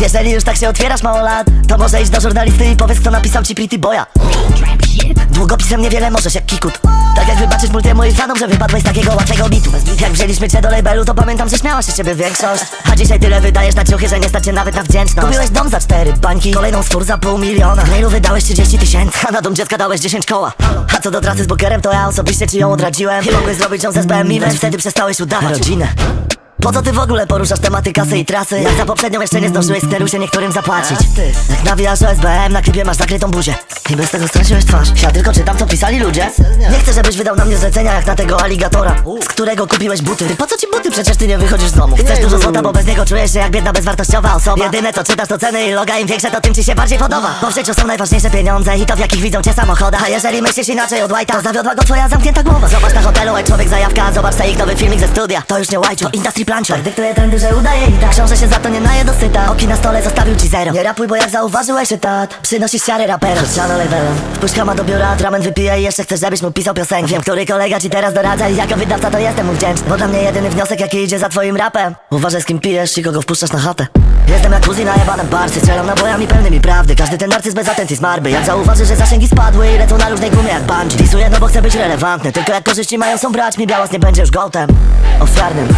Jeżeli już tak się otwierasz mało lat To może iść do żurnalisty i powiedz kto napisał ci Pretty Boya. Długopisem niewiele możesz jak kikut. Tak jak wybaczysz multiemu i fanom, że wypadłeś z takiego łatwego bitu. Jak wzięliśmy cię do labelu, to pamiętam, że śmiała się ciebie większość. A dzisiaj tyle wydajesz na ciuchy, że nie stać cię nawet na wdzięczność. Kupiłeś dom za cztery bańki, kolejną stwór za pół miliona. W mailu wydałeś 30 tysięcy, a na dom dziecka dałeś 10 koła. A co do trasy z Bookerem, to ja osobiście ci ją odradziłem. I mogłeś zrobić ją ze SBM wtedy przestałeś udawać. Rodzinę po co ty w ogóle poruszasz tematy kasy i trasy? Jak za poprzednią jeszcze nie zdążyłeś się niektórym zapłacić. Jak nawijasz o SBM, na klipie masz zakrytą buzię. I bez tego straciłeś twarz. Ja tylko czytam co pisali ludzie. Nie chcę żebyś wydał na mnie zlecenia jak na tego aligatora Z którego kupiłeś buty. Po co ci buty? Przecież ty nie wychodzisz z domu. Chcesz dużo złota, bo bez niego czujesz się jak biedna bezwartościowa osoba. Jedyne co czytasz to ceny i loga. Im większe to tym ci się bardziej podoba. Bo w życiu są najważniejsze pieniądze i to w jakich widzą cię samochodach A jeżeli myślisz inaczej od White'a To zawiodła go twoja zamknięta głowa. Zobacz na Zobacz sobie ich nowy filmik ze studia. To już nie White'u, to industry plancho. Tak dyktuje trendy, że udaje i tak. Książę się za to nie naje dosyta Oki na stole zostawił ci zero. Nie rapuj, bo jak zauważyłeś cytat Przynosisz siary raperem Siano levelem Wpuść kama do biura, atrament wypija i jeszcze chcesz, żebyś mu pisał piosenki. Wiem, który kolega ci teraz doradza i jako wydawca to jestem mu wdzięczny. Bo dla mnie jedyny wniosek, jaki idzie za twoim rapem. Uważaj z kim pijesz i kogo wpuszczasz na chatę Jestem jak kuzina jebane barcy Strzelam nabojami pełnymi prawdy. Każdy ten narcyz bez atencji zmarby. Jak zauważy, że zasięgi spadły I lecą na różnej gumie jak bungee. Disuję no bo chcę być relevantny. Tylko jak korzyści mają są brać mi Białas nie będzie już gołtem Ofiarnym